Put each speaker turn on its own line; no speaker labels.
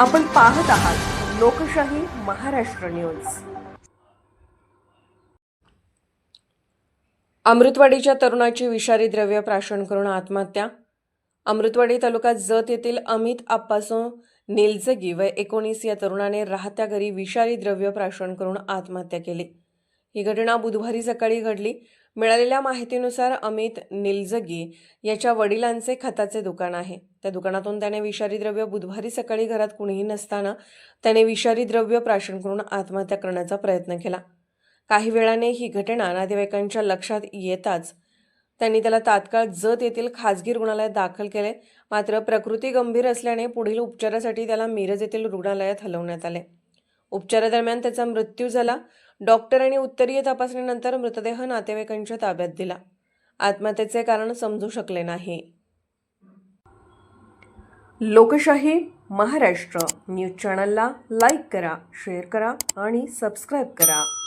आपण पाहत आहात लोकशाही महाराष्ट्र न्यूज. अमृतवाडीच्या तरुणाची विषारी द्रव्य प्राशन करून आत्महत्या. अमृतवाडी तालुक्यात जत येथील अमित आप्पासो निलजगी व एकोणीस या तरुणाने राहत्या घरी विषारी द्रव्य प्राशन करून आत्महत्या केली. ही घटना बुधवारी सकाळी घडली. मिळालेल्या माहितीनुसार अमित निलजगी याच्या वडिलांचे खताचे दुकान आहे. त्या दुकानातून त्याने विषारी द्रव्य बुधवारी सकाळी घरात कुणीही नसताना त्याने विषारी द्रव्य प्राशन करून आत्महत्या करण्याचा प्रयत्न केला. काही वेळाने ही घटना नातेवाईकांच्या लक्षात येताच त्यांनी त्याला तात्काळ जत येथील खाजगी रुग्णालयात दाखल केले. मात्र प्रकृती गंभीर असल्याने पुढील उपचारासाठी त्याला मिरज येथील रुग्णालयात हलवण्यात आले. उपचारादरम्यान त्याचा मृत्यू झाला. डॉक्टरांनी उत्तरीय तपासणीनंतर मृतदेह नातेवाईकांच्या ताब्यात दिला. आत्महत्येचे कारण समजू शकले नाही. लोकशाही महाराष्ट्र न्यूज चॅनलला लाईक करा शेअर करा आणि सबस्क्राईब करा.